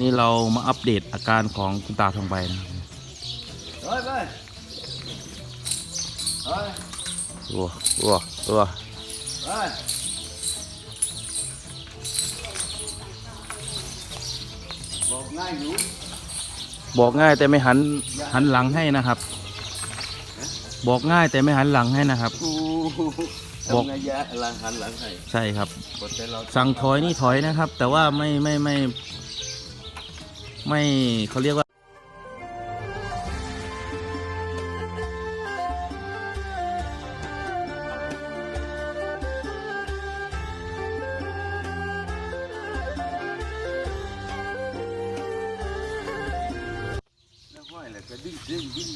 นี่เรามาอัปเดตอาการของคุณตาทองใบนะครับเฮ้ยไปเฮ้ยตัวตัวตัวเฮ้ยบอกง่ายอยู่บอกง่ายแต่ไม่หันหันหลังให้นะครับ บอกง่ายแต่ไม่หันหลังให้นะครับ กูบอก ทำไงยะหลังหันหลังให้ใช่ครับ กดแต่เราสั่งถอยนี่ถอยนะครับ แต่ว่าไม่ไม่ไม่ ไม่เขาเรียกว่าแล้วห้อยแล้วก็ดิ้นดิ้นดิ้น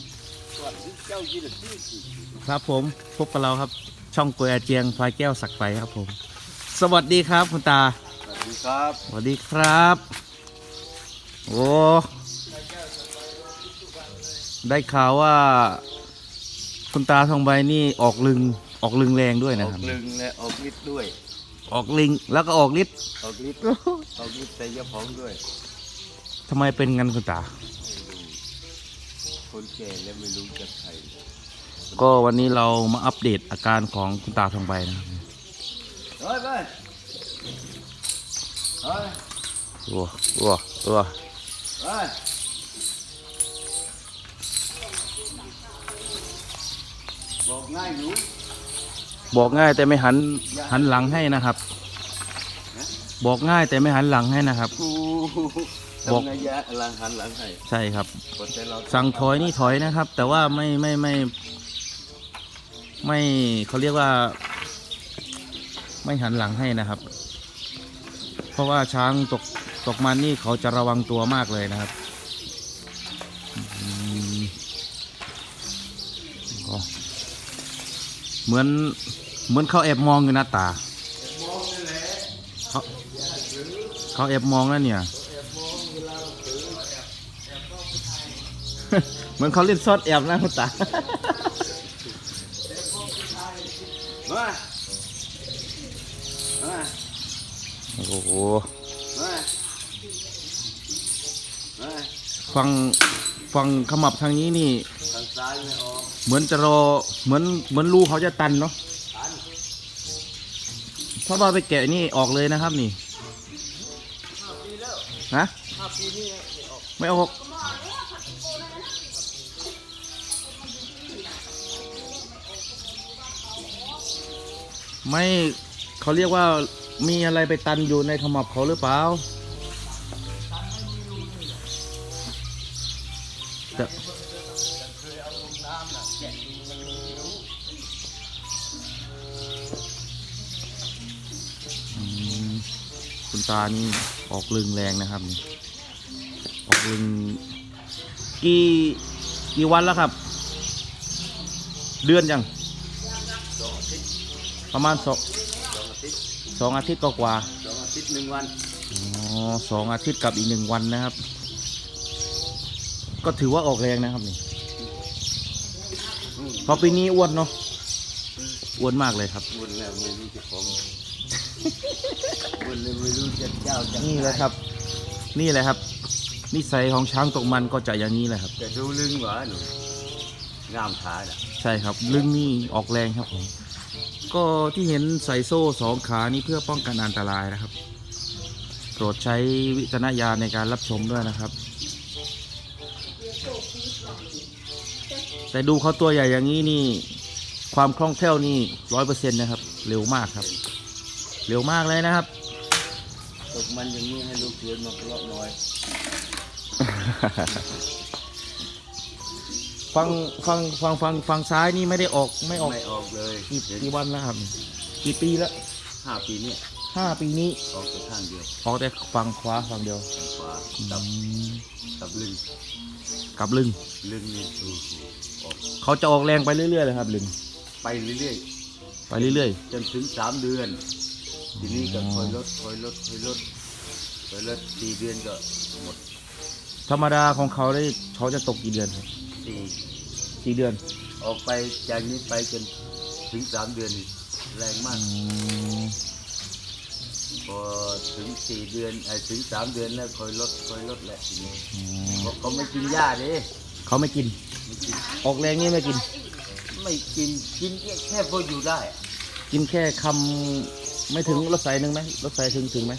ก่อนที่เจ้ายืนดิ้นสิครับผมพบกับเราครับ ช่องกวยอาเจียงพลายแก้วสักไฟครับผม สวัสดีครับคุณตา สวัสดีครับ สวัสดีครับ โอ้ได้ข่าวว่า คุณตาทองใบนี่ออกลึงออกลึงแรงด้วยอนะอครักบ ลึงและออกฤทธิ์ด้วย ออกลิงแล้วก็ออกฤทธิ์ออกฤทธิ์ออกฤทธิ์ใส่ยาผองด้วย ทำไมเป็นงั้นคุณตาไม่รู้คนแก่แล้วไม่รู้จะใครก็วันนี้เรามาอัปเดตอาการของคุณตาทองใบนะครับเฮ้ยไปเฮ้ยตัวตัวตัว เฮ้ยบอกง่ายอยู่บอกง่ายแต่ไม่หันหันหลังให้นะครับ บอกง่ายแต่ไม่หันหลังให้นะครับ กูบอกทำไงยะหลังหันหลังให้ใช่ครับ กดแต่เราสั่งถอยนี่ถอยนะครับ แต่ว่าไม่ไม่ไม่ ไม่เขาเรียกว่า ไม่หันหลังให้นะครับ เพราะว่าช้างตก ตกมันนี่เขาจะระวังตัวมากเลยนะครับอืมก็เหมือนเหมือนเขาแอบมองอยู่หน้าตาเขาเขาแอบมองแล้วเนี่ยเหมือนเขาเล่นซอดแอบนะคุณตามามาโอ้โหมามา ฟังฟังขมับทางนี้นี่ ทางซ้ายไม่ออกเหมือนจะรอเหมือนเหมือนรูเขาจะตันเนาะตันถ้าว่าไปแกะนี่ออกเลยนะครับนี่ห้าปีแล้วฮะห้าปีนี่ไม่ออกไม่ออกไม่เขาเรียกว่ามีอะไรไปตันอยู่ในขมับเขาหรือเปล่า แต่เคยเอาลงน้ำน่ะแกะดูมันไม่รู้อืมคุณตานี่ออกลึงแรงนะครับนี่ออกลึงกี่กี่วันแล้วครับ เดือนยังสองอาทิตย์ประมาณสองสองอาทิตย์สองอาทิตย์ก็กว่าสองอาทิตย์หนึ่งวันอ๋อสองอาทิตย์กับอีกหนึ่งวันนะครับ ก็ถือว่าออกแรงนะครับนี่อืมเพราะปีนี้อ้วนเนาะอ้วนมากเลยครับวนแล้วไม่รู้จะของวนเลยไม่รู้จะเจ้าจะนี่แหละครับ นี่แหละครับ นิสัยของช้างตกมันก็จะอย่างนี้แหละครับ จะดูลึงหวะหนูงามท้าน่ะใช่ครับลึงนี่ออกแรงครับผม ก็ที่เห็นใส่โซ่สองขานี่เพื่อป้องกันอันตรายนะครับ โปรดใช้วิจารณญาณในการรับชมด้วยนะครับ แต่ดูเขาตัวใหญ่อย่างนี้นี่ ความคล่องแคล่วนี่ร้อยเปอร์เซ็นต์นะครับ เร็วมากครับ เร็วมากเลยนะครับ ตกมันอย่างนี้ให้ลูกเสือมาเพาะหน่อย ฟังฟังฟังฟังฟังซ้ายนี่ไม่ได้ออกไม่ออกไม่ออกเลยกี่เห็นกี่วันแล้วครับ กี่ปีแล้วห้าปีเนี่ยห้าปีนี้ออกแต่ข้างเดียวออกแต่ฝั่งขวาฝั่งเดียวข้างขวาอืกับมกับลึงกับลึงลึงนี่โอ้โหออก เขาจะออกแรงไปเรื่อยๆเลยครับลึงไปเรื่อยไปเรื่อยๆ จนถึงสามเดือน ทีนี้ก็คอยลดคอยลดคอยลดคอยลดสี่เดือนก็หมดๆ ธรรมดาของเขาได้เขาจะตกกี่เดือนครับสี่สี่เดือนออกไปจากนี้ไปจนถึงสามเดือนนี่แรงมากอืมพอถึงสี่เดือนไอ้ถึงสามเดือนแล้วคอยลดคอยลดแหละทีนี้เพราะเขาไม่กินหญ้าดิ เขาไม่กินไม่กิน ออกแรงนี่ไม่กิน ไม่กินกินแค่พออยู่ได้ กินแค่คำไม่ถึงรถไฟหนึ่งไหมรถไฟถึงถึงไหม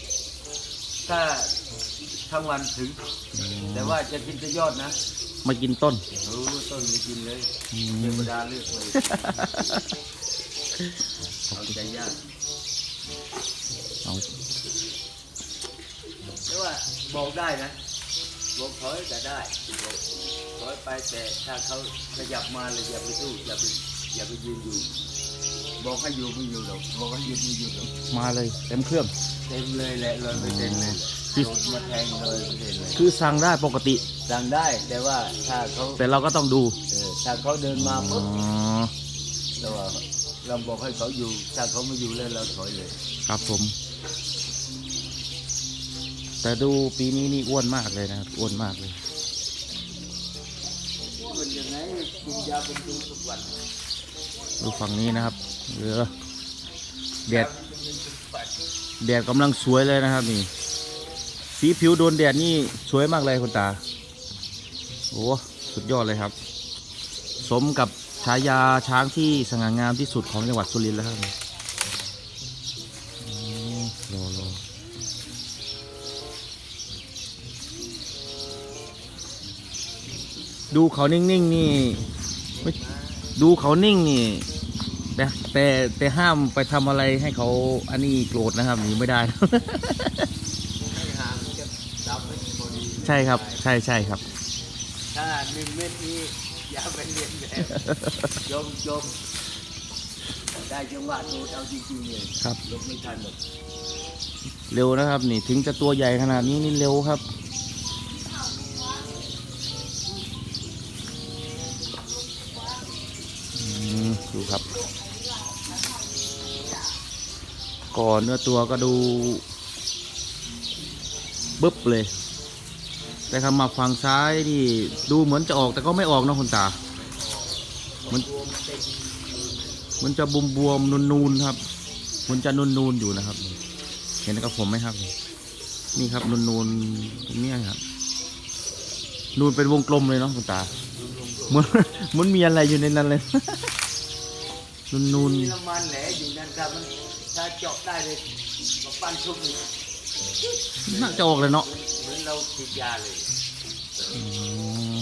ถ้าทั้งวันถึง แต่ว่าจะกินแต่ยอดนะมากินต้นโอ้ต้นไม่กินเลยอืเทมวดาเลือกเลยเอาใจยากเอาแต่ว่าบอกได้นะบอกถอยก็ได้บอก ถอยไปแต่ถ้าเขาขยับมาเลยอย่าไปสู้อย่าไปอย่าไปยืนอยู่ บอกให้อยู่ไม่อยู่หรอกบอกให้หยุดไม่หยุดหรอกมาเลยเต็มเครื่อง เต็มเลยแหละเลยไปเต็มเลยคือโดดมาแทงเลยไปเต็มเลยคือสั่งได้ปกติ สั่งได้แต่ว่าถ้าเขาแต่เราก็ต้องดูเออถ้าเขาเดินมาอ๋ปุ๊บอเราว่าเราบอกให้เขาอยู่ถ้าเขาไม่อยู่แล้วเราถอยเลย ครับผม แต่ดูปีนี้นี่อ้วนมากเลยนะครับอ้วนมากเลยมัน ยังไงกินยาเป็นดูทุกวันดูฝั่งนี้นะครับเออแดดแดดกำลังสวยเลยนะครับนี่ สีผิวโดนแดดนี่สวยมากเลยคุณตา โอ้สุดยอดเลยครับ สมกับฉายาช้างที่สง่างามที่สุดของจังหวัดสุรินทร์แล้วครับอืมรอรอ ดูเขานิ่งๆนี่ไม่ดูเขานิ่งนี่แต่แต่แต่ห้ามไปทำอะไรให้เขาอันนี้โกรธนะครับหนีไม่ได้ ให้หางจะดำให้พอดีใช่ครับ ใช่ใช่ครับ ถ้าหนึ่งเม็ดนี้อย่าไปเรียนแบบจมจมได้จังหวะโดดเอาจริงๆเลยครับ ลบไม่ทันหรอก เร็วนะครับ นี่ถึงจะตัวใหญ่ขนาดนี้นี่เร็วครับ ดูครับ ก่อนเนื้อตัวก็ดูบึ๊บเลย แต่คำมาฝั่งซ้ายนี่ดูเหมือนจะออกแต่ก็ไม่ออกนะคุณตา มันมันจะบวมบวมๆนูนๆครับ มันจะนูนๆอยู่นะครับ เห็นกับผมไหมครับ นี่ครับนูนนูนๆตรงเนี้ยครับ นูนเป็นวงกลมเลยเนาะคุณตาเหมือนเหมันมีอะไรอยู่ในนั้นเลย นูนนูนมีน้ำมันแหละอยู่นั่นถ้ามันถ้าเจาะได้เลยมาปั้นชุบนี่น่าจะออกเลยเนาะเหมือนเราฉีดยาเลยอืม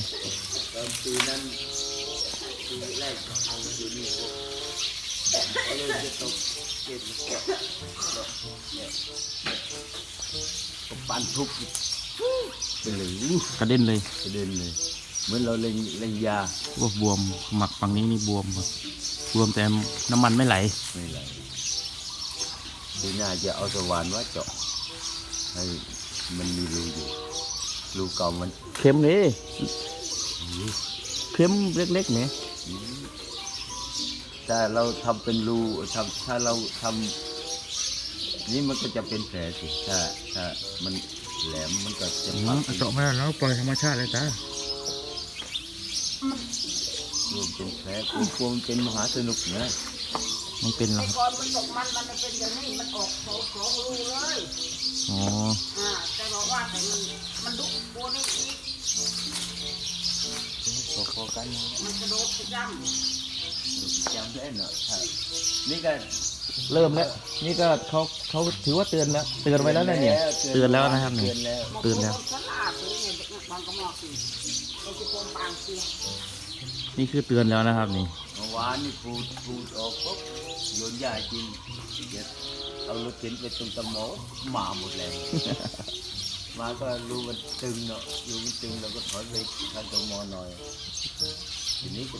ตอนปีนั้นปีแรกเอามาอยู่นี่พวกเขาเลยจะตกเก็บเนี่ยก็ปั้นทุบไปเลยอู้กระเด็นเลยกระเด็นเลยเหมือนเราเล็งเล็งยา ว่าบวมหมักฝั่งนี้นี่บวมครับ บวมแต่น้ำมันไม่ไหล ไม่ไรทีหน้าจะเอาสว่านว่าเจาะให้มันมีรูอยู่รูเก่ามันเข็มนี่เข็มเล็กๆเนี่ยถ้าเราทำเป็นรูทำถ้าเราทำนี่มันก็จะเป็นแผลสิถ้าถ้ามันแหลมมันก็จะปักเจาะไม่ได้แล้วปล่อยธรรมชาติเลยจ้า รวมเป็นแผลกลัวกลัวมันเป็นมหาสนุกนะมันเป็นแล้วครับก่อนมันตกมันมันเป็นอย่างนี้มันออกสองสองรูเลยอ๋อ อ่าแต่บอกว่าแต่มันมันดุกลัวนี่อีกพอๆกันนะมันกระโดดกระจจำได้เนอะใช่นี่ก็เริ่มแล้ว นี่ก็เขาเขาถือว่าเตือนแล้ว เตือนไว้แล้วนะเนี่ย เตือนแล้วนะครับเตืนี่อนแล้วำตื่นแล้วฉลาดเลยเนี่ยเด็กบางกระหมอกสิไอ้ที่โกงปางเสีย นี่คือเตือนแล้วนะครับนี่เมื่อวานนี่ปูดปูดออกปุ๊บโยนยากินเดี๋ยวเอารถเข็นไปตรงตะหมอหมาหมดแล้ว มาก็รู้มันตึงเนาะรู้มันตึงเราก็ถอยไปทางตะหมอหน่อย ทีนี้ก็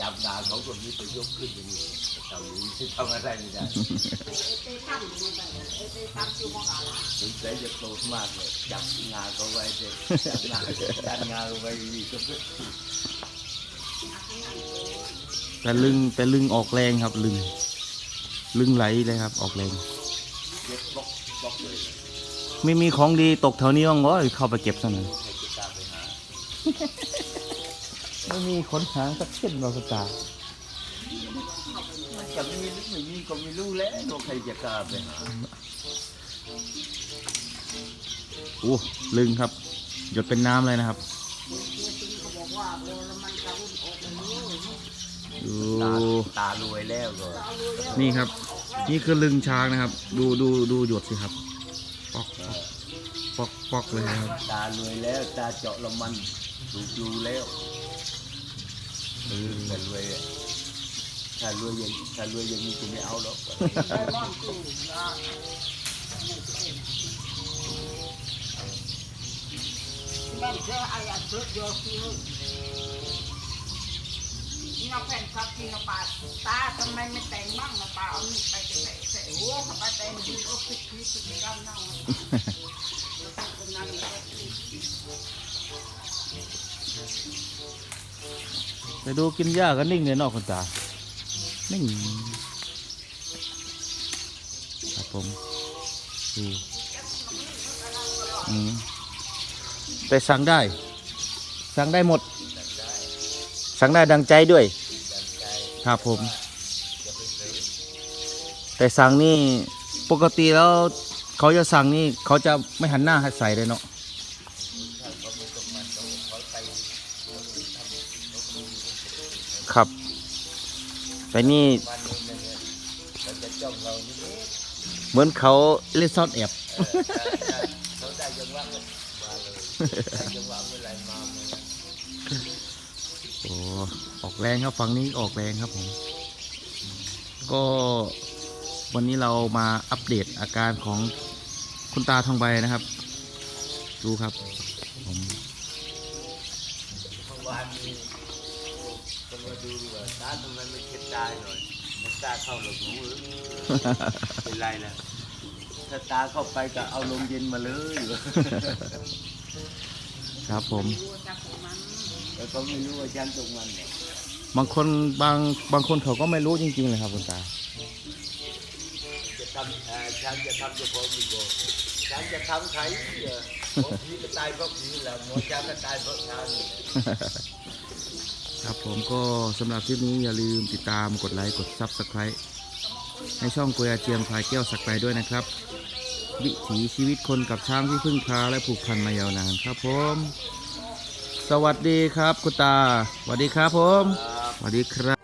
จับงาเขาก็มีไปยกขึ้นอย่างนี้ทำนี้ที่ทำอะไรไม่ได้ไอ้เต้ตั้มอยู่ในไอ้เต้ตั้มอยู่มองอะไรสงสัยจะโกรธมากเลยจับงาเขาไว้เด็จับงาดันงาเขาไว้ดีก็เพื่อ แต่ลึงแต่ลึงออกแรงครับลึง ลึงไหลเลยครับ ออกแรงเย็บบล็อกบล็อกเลยไม่มีของดีตกแถวนี้บ้างเหรอเข้าไปเก็บซะหน่อยใครจะตามไปหาไม่มีขนหางสักเส้นเราสตาร์มันจะมีหรือไม่มีก็ไม่รู้แล้วว่าใครจะกล้าไปหาโอ้ลึงครับ หยดเป็นน้ำเลยนะครับ เฮียซิงเขาบอกว่าโอ้แล้วมันกระรุ่นออกเลย ดูตาตารวยแล้วก็เอาเลยแล้วนี่ครับ นี่คือลึงช้างนะครับ ดูดูดูหยดสิครับปอกปอกปอกเลยนะครับ ตารวยแล้วตาเจาะละมันถูกดูแล้วเออแต่รวยอะถ้ารวยอยังถ้ารวยอยังนี้กูไม่เอาหรอกได้บ้านกูได้นั่นคือไอ้อันเพิร์ดโยคิวนี่ เอาแฟนคลับที่เอาปาตาทำไมไม่แต่งบ้างนะปาเอานี่ไปแต่งแต่โอ้เขาไปแต่งดีโอ้คิดคิดคิดกันนั่งไปดูกินหญ้าก็นิ่งเลยนอกคนตา นิ่ง ครับผมดูอืมแต่สั่งได้ สั่งได้หมด สั่งได้ดังใจด้วย ครับผม แต่สั่งนี่ปกติแล้วเขาจะสั่งนี่เขาจะไม่หันหน้าใส่เลยเนาะครับ แต่นี่เหมือนเขาเล่นซ่อนแอบโอ้ ออกแรงครับฝั่งนี้ออกแรงครับผม ก็วันนี้เรามาอัปเดตอาการของคุณตาทองใบนะครับ ดูครับผมเมื่อวานนี้ก็มาดูว่าตาทำไมไม่เช็ดตาหน่อยมันตาเข้าหลบหนูหรือเป็นไรนะถ้าตาเข้าไปก็เอาลมเย็นมาเลยครับผมแต่ก็ไม่รู้ว่ายันตรงมันเนี่ย บางคนบางบางคนเขาก็ไม่รู้จริงๆเลยครับคุณตาจะทำเอ่อฉันจะทำเฉพาะมีโกฉันจะทำใครเออหมอผีก็ตายเพราะผีแหละหมอฉันก็ตายเพราะฉันนี่แหละครับผมก็สำหรับคลิปนี้อย่าลืมติดตามกดไลค์กด Subscribe ให้ช่องกุยอาเจียมพายแก้วสักไกลด้วยนะครับ วิถีชีวิตคนกับช้างที่พึ่งพาและผูกพันมายาวนานครับผม สวัสดีครับคุณตาสวัสดีครับผมครับ สวัสดีครับ